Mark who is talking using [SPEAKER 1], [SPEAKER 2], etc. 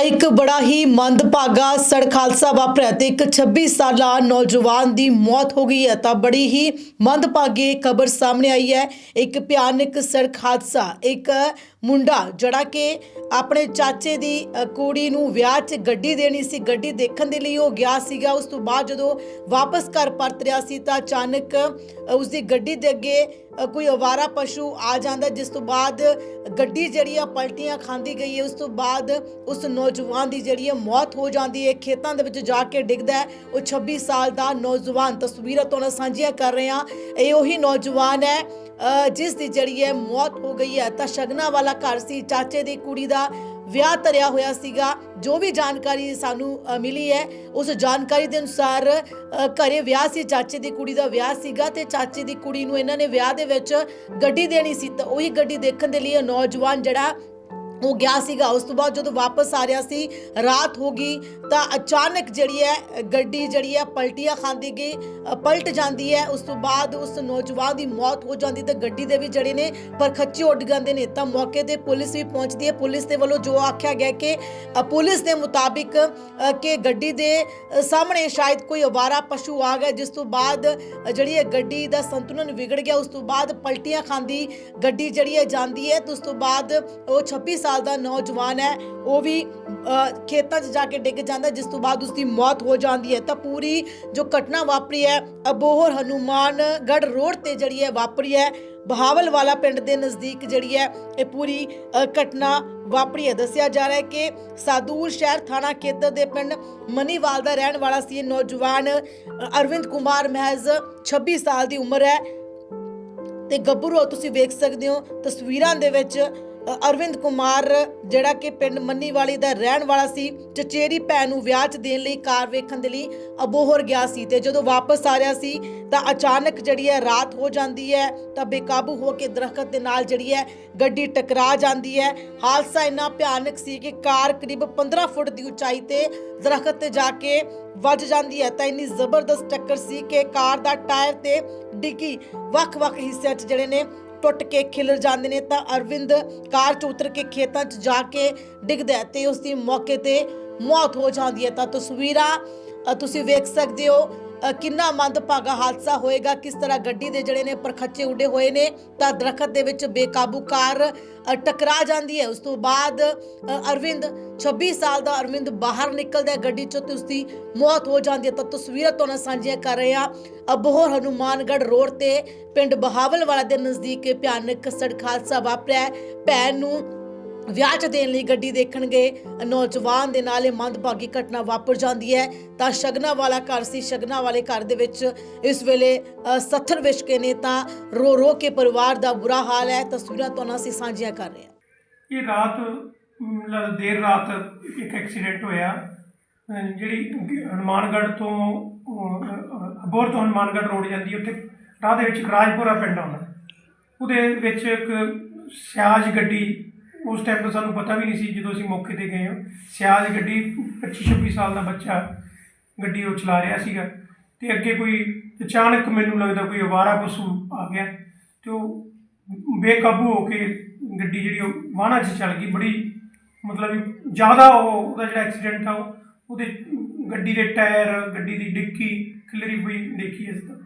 [SPEAKER 1] ਇੱਕ ਬੜਾ ਹੀ ਮੰਦਭਾਗਾ ਸੜਕ ਹਾਦਸਾ ਵਾਪਰਿਆ ਤੇ ਇੱਕ 26 ਸਾਲਾ ਨੌਜਵਾਨ ਦੀ ਮੌਤ ਹੋ ਗਈ ਹੈ। ਤਾਂ ਬੜੀ ਹੀ ਮੰਦਭਾਗੀ ਖਬਰ ਸਾਹਮਣੇ ਆਈ ਹੈ। ਇੱਕ ਭਿਆਨਕ ਸੜਕ ਹਾਦਸਾ ਇੱਕ ਮੁੰਡਾ ਜਿਹੜਾ ਕਿ ਆਪਣੇ ਚਾਚੇ ਦੀ ਕੁੜੀ ਨੂੰ ਵਿਆਹ 'ਚ ਗੱਡੀ ਦੇਣੀ ਸੀ ਗੱਡੀ ਦੇਖਣ ਦੇ ਲਈ ਉਹ ਗਿਆ ਸੀਗਾ। ਉਸ ਤੋਂ ਬਾਅਦ ਜਦੋਂ ਵਾਪਸ ਘਰ ਪਰਤ ਰਿਹਾ ਸੀ ਤਾਂ ਅਚਾਨਕ ਅ, ਉਸ ਦੀ ਗੱਡੀ ਦੇ ਅੱਗੇ ਕੋਈ ਅਵਾਰਾ ਪਸ਼ੂ ਆ ਜਾਂਦਾ ਜਿਸ ਤੋਂ ਬਾਅਦ ਗੱਡੀ ਜਿਹੜੀ ਆ ਪਲਟੀਆਂ ਖਾਂਦੀ ਗਈ ਹੈ ਉਸ ਤੋਂ ਬਾਅਦ ਉਸ ਨੌਜਵਾਨ ਦੀ ਜਿਹੜੀ ਹੈ ਮੌਤ ਹੋ ਜਾਂਦੀ ਹੈ ਖੇਤਾਂ ਦੇ ਵਿੱਚ ਜਾ ਕੇ ਡਿੱਗਦਾ ਹੈ। ਉਹ 26 ਸਾਲ ਦਾ ਨੌਜਵਾਨ ਤਸਵੀਰਾਂ ਤੋਂ ਸਾਂਝੀਆਂ ਕਰ ਰਹੇ ਹਾਂ। ਇਹ ਉਹੀ ਨੌਜਵਾਨ ਹੈ ਅ, ਜਿਸ ਦੀ ਜਿਹੜੀ ਹੈ ਮੌਤ ਹੋ ਗਈ ਹੈ। ਤਾਂ ਸ਼ਗਨਾ ਵਾਲਾ ਘਰ ਸੀ ਚਾਚੇ ਦੀ ਕੁੜੀ ਦਾ ਵਿਆਹ ਧਰਿਆ ਹੋਇਆ ਸੀਗਾ ਜੋ ਵੀ ਜਾਣਕਾਰੀ ਸਾਨੂੰ ਮਿਲੀ ਹੈ ਉਸ ਜਾਣਕਾਰੀ ਦੇ ਅਨੁਸਾਰ ਅ, ਘਰੇ ਵਿਆਹ ਸੀ ਚਾਚੇ ਦੀ ਕੁੜੀ ਦਾ ਵਿਆਹ ਸੀਗਾ ਤੇ ਚਾਚੇ ਦੀ ਕੁੜੀ ਨੂੰ ਇਹਨਾਂ ਨੇ ਵਿਆਹ ਦੇ ਵਿੱਚ ਗੱਡੀ ਦੇਣੀ ਸੀ ਤਾਂ ਉਹੀ ਗੱਡੀ ਦੇਖਣ ਦੇ ਲਈ ਇਹ ਨੌਜਵਾਨ ਜਿਹੜਾ ਉਹ ਗਿਆ ਸੀਗਾ। ਉਸ ਤੋਂ ਬਾਅਦ ਜਦੋਂ ਵਾਪਸ ਆ ਰਿਹਾ ਸੀ, ਰਾਤ ਹੋ ਗਈ, ਤਾਂ ਅਚਾਨਕ ਜਿਹੜੀ ਹੈ, ਗੱਡੀ ਜਿਹੜੀ ਹੈ, ਪਲਟੀਆਂ ਖਾਂਦੀ ਗਈ ਪਲਟ ਜਾਂਦੀ ਹੈ। ਉਸ ਤੋਂ ਬਾਅਦ ਉਸ ਨੌਜਵਾਨ ਦੀ ਮੌਤ ਹੋ ਜਾਂਦੀ, ਤੇ ਗੱਡੀ ਦੇ ਵੀ ਜਿਹੜੇ ਨੇ ਪਰਖੱਚੇ ਉੱਡ ਜਾਂਦੇ ਨੇ। ਤਾਂ ਮੌਕੇ ਤੇ ਪੁਲਿਸ ਵੀ ਪਹੁੰਚਦੀ ਹੈ। ਪੁਲਿਸ ਦੇ ਵੱਲੋਂ ਜੋ ਆਖਿਆ ਗਿਆ ਕਿ ਪੁਲਿਸ ਦੇ ਮੁਤਾਬਿਕ ਕਿ ਗੱਡੀ ਦੇ ਸਾਹਮਣੇ ਸ਼ਾਇਦ ਕੋਈ ਅਵਾਰਾ ਪਸ਼ੂ ਆ ਗਿਆ, ਜਿਸ ਤੋਂ ਬਾਅਦ ਜਿਹੜੀ ਹੈ ਗੱਡੀ ਦਾ ਸੰਤੁਲਨ ਵਿਗੜ ਗਿਆ। ਉਸ ਤੋਂ ਬਾਅਦ ਪਲਟੀਆਂ ਖਾਂਦੀ ਗੱਡੀ ਜਿਹੜੀ ਹੈ ਜਾਂਦੀ ਹੈ। ਤੇ ਉਸ ਤੋਂ ਬਾਅਦ ਉਹ 26 ਸਾਲ ਦਾ ਨੌਜਵਾਨ ਹੈ, ਉਹ ਵੀ ਖੇਤਾਂ 'ਚ ਜਾ ਕੇ ਡਿੱਗ ਜਾਂਦਾ, ਜਿਸ ਤੋਂ ਬਾਅਦ ਉਸ ਦੀ ਮੌਤ ਹੋ ਜਾਂਦੀ ਹੈ। ਤਾਂ ਪੂਰੀ ਜੋ ਘਟਨਾ ਵਾਪਰੀ ਹੈ, ਅਬੋਹਰ ਹਨੂਮਾਨਗੜ੍ਹ ਰੋਡ ਤੇ ਜਿਹੜੀ ਹੈ ਵਾਪਰੀ ਹੈ, ਬਹਾਵਲ ਵਾਲਾ ਪਿੰਡ ਦੇ ਨਜ਼ਦੀਕ ਜਿਹੜੀ ਹੈ, ਇਹ ਪੂਰੀ ਘਟਨਾ ਵਾਪਰੀ ਹੈ। ਦੱਸਿਆ ਜਾ ਰਿਹਾ ਹੈ ਕਿ ਸਾਦੂਰ ਸ਼ਹਿਰ ਥਾਣਾ ਖੇਤਰ ਦੇ ਪਿੰਡ ਮਨੀਵਾਲ ਦਾ ਰਹਿਣ ਵਾਲਾ ਸੀ ਇਹ ਨੌਜਵਾਨ ਅਰਵਿੰਦ ਕੁਮਾਰ ਮਹਿਜ਼ 26 ਸਾਲ ਦੀ ਉਮਰ ਹੈ। ਤੇ ਗੱਭਰੂ ਤੁਸੀਂ ਵੇਖ ਸਕਦੇ ਹੋ, ਤਸਵੀਰਾਂ ਦੇ ਵਿੱਚ ਅਰਵਿੰਦ ਕੁਮਾਰ, ਜਿਹੜਾ ਕਿ ਪਿੰਡ ਮੰਨੀਵਾਲੀ ਦਾ ਰਹਿਣ ਵਾਲਾ ਸੀ, ਚਚੇਰੀ ਭੈਣ ਨੂੰ ਵਿਆਹ 'ਚ ਦੇਣ ਲਈ ਕਾਰ ਵੇਖਣ ਦੇ ਲਈ ਅਬੋਹਰ ਗਿਆ ਸੀ ਤੇ ਜਦੋਂ ਵਾਪਸ ਆ ਰਿਹਾ ਸੀ, ਤਾਂ ਅਚਾਨਕ ਜਿਹੜੀ ਹੈ ਰਾਤ ਹੋ ਜਾਂਦੀ ਹੈ, ਤਾਂ ਬੇਕਾਬੂ ਹੋ ਕੇ ਦਰਖਤ ਦੇ ਨਾਲ ਜਿਹੜੀ ਹੈ ਗੱਡੀ ਟਕਰਾ ਜਾਂਦੀ ਹੈ। ਹਾਦਸਾ ਇੰਨਾ ਭਿਆਨਕ ਸੀ ਕਿ ਕਾਰ ਕਰੀਬ 15 ਫੁੱਟ ਦੀ ਉਚਾਈ ਤੇ ਦਰਖਤ ਤੇ ਜਾ ਕੇ ਵੱਜ ਜਾਂਦੀ ਹੈ, ਤਾਂ ਇੰਨੀ ਜ਼ਬਰਦਸਤ ਟੱਕਰ ਸੀ ਕਿ ਕਾਰ ਦਾ ਟਾਇਰ ਤੇ ਡਿੱਗੀ ਵੱਖ-ਵੱਖ ਹਿੱਸਿਆਂ 'ਚ ਜਿਹੜੇ ਨੇ ਟੁੱਟ ਕੇ ਖਿਲਰ ਜਾਂਦੇ ਨੇ ਤਾਂ ਅਰਵਿੰਦ ਕਾਰ 'ਚ ਉਤਰ ਕੇ ਖੇਤਾਂ 'ਚ ਜਾ ਕੇ ਡਿੱਗਦਾ ਹੈ ਤੇ ਉਸ ਦੀ ਮੌਕੇ ਤੇ ਮੌਤ ਹੋ ਜਾਂਦੀ ਹੈ। ਤਾਂ ਤਸਵੀਰਾਂ ਤੁਸੀਂ ਵੇਖ ਸਕਦੇ ਹੋ ਕਿੰਨਾ ਮੰਦਭਾਗਾ ਹਾਦਸਾ ਹੋਏਗਾ, ਕਿਸ ਤਰ੍ਹਾਂ ਗੱਡੀ ਦੇ ਜਿਹੜੇ ਨੇ ਪਰਖੱਚੇ ਉੱਡੇ ਹੋਏ ਨੇ, ਤਾਂ ਦਰਖਤ ਦੇ ਵਿੱਚ ਬੇਕਾਬੂ ਕਾਰ ਟਕਰਾ ਜਾਂਦੀ ਹੈ ਉਸ ਤੋਂ ਬਾਅਦ ਅਰਵਿੰਦ 26 ਸਾਲ ਦਾ ਅਰਵਿੰਦ ਬਾਹਰ ਨਿਕਲਦਾ ਹੈ ਗੱਡੀ ਚੋਂ ਤੇ ਉਸਦੀ ਮੌਤ ਹੋ ਜਾਂਦੀ ਹੈ ਤਾਂ ਤਸਵੀਰਾਂ ਤੋਂ ਨਾਲ ਸਾਂਝੀਆਂ ਕਰ ਰਹੇ ਹਾਂ ਅਬੋਹਰ ਹਨੂਮਾਨਗੜ੍ਹ ਰੋਡ ਤੇ, ਪਿੰਡ ਬਹਾਵਲ ਵਾਲਾ ਦੇ ਨਜ਼ਦੀਕ ਭਿਆਨਕ ਸੜਕ ਹਾਦਸਾ ਵਾਪਰਿਆ ਹੈ। ਭੈਣ ਨੂੰ ਵਿਆਹ 'ਚ ਦੇਣ ਲਈ ਗੱਡੀ ਦੇਖਣ ਗਏ ਨੌਜਵਾਨ ਦੇ ਨਾਲ ਇਹ ਮੰਦਭਾਗੀ ਘਟਨਾ ਵਾਪਰ ਜਾਂਦੀ ਹੈ। ਤਾਂ ਸ਼ਗਨਾ ਵਾਲਾ ਘਰ ਸੀ। ਸ਼ਗਨਾ ਵਾਲੇ ਘਰ ਦੇ ਵਿੱਚ ਇਸ ਵੇਲੇ ਸੱਥਰ ਵਿਛਕੇ ਨੇ ਤਾਂ ਰੋ ਰੋ ਕੇ ਪਰਿਵਾਰ ਦਾ ਬੁਰਾ ਹਾਲ ਹੈ। ਤਸਵੀਰਾਂ ਤੁਹਾਨੂੰ ਅਸੀਂ ਸਾਂਝੀਆਂ ਕਰ ਰਹੇ ਹਾਂ।
[SPEAKER 2] ਇਹ ਰਾਤ ਮਤਲਬ ਦੇਰ ਰਾਤ ਇੱਕ ਐਕਸੀਡੈਂਟ ਹੋਇਆ। ਜਿਹੜੀ ਹਨੂਮਾਨਗੜ੍ਹ ਤੋਂ ਅਹ, ਤੋਂ ਹਨੂਮਾਨਗੜ੍ਹ ਰੋਡ ਜਾਂਦੀ ਹੈ, ਉੱਥੇ ਰਾਹ ਦੇ ਵਿੱਚ ਖਰਾਜਪੁਰਾ ਪਿੰਡ ਆਉਂਦਾ। ਉਹਦੇ ਵਿੱਚ ਇੱਕ ਸਿਆਜ ਗੱਡੀ ਉਸ ਟਾਈਮ ਤਾਂ ਸਾਨੂੰ ਪਤਾ ਵੀ ਨਹੀਂ ਸੀ ਜਦੋਂ ਅਸੀਂ ਮੌਕੇ ਤੇ ਗਏ ਹਾਂ। ਸਿਆਜ ਗੱਡੀ 25 26 ਸਾਲ ਦਾ ਬੱਚਾ ਗੱਡੀ ਉਹ ਚਲਾ ਰਿਹਾ ਸੀਗਾ। ਤੇ ਅੱਗੇ ਕੋਈ ਅਚਾਨਕ ਮੈਨੂੰ ਲੱਗਦਾ ਕੋਈ ਅਵਾਰਾ ਪਸ਼ੂ ਆ ਗਿਆ ਤੇ ਉਹ ਬੇਕਾਬੂ ਹੋ ਕੇ ਗੱਡੀ ਜਿਹੜੀ ਉਹ ਵਾਹਨਾਂ 'ਚ ਚੱਲ ਗਈ। ਬੜੀ ਮਤਲਬ ਜ਼ਿਆਦਾ ਉਹ ਉਹਦਾ ਜਿਹੜਾ ਐਕਸੀਡੈਂਟ ਆ, ਉਹਦੇ ਗੱਡੀ ਦੇ ਟਾਇਰ, ਗੱਡੀ ਦੀ ਡਿੱਕੀ, ਖਿਲਰੀ ਹੋਈ ਦੇਖੀ ਅਸੀਂ ਤਾਂ।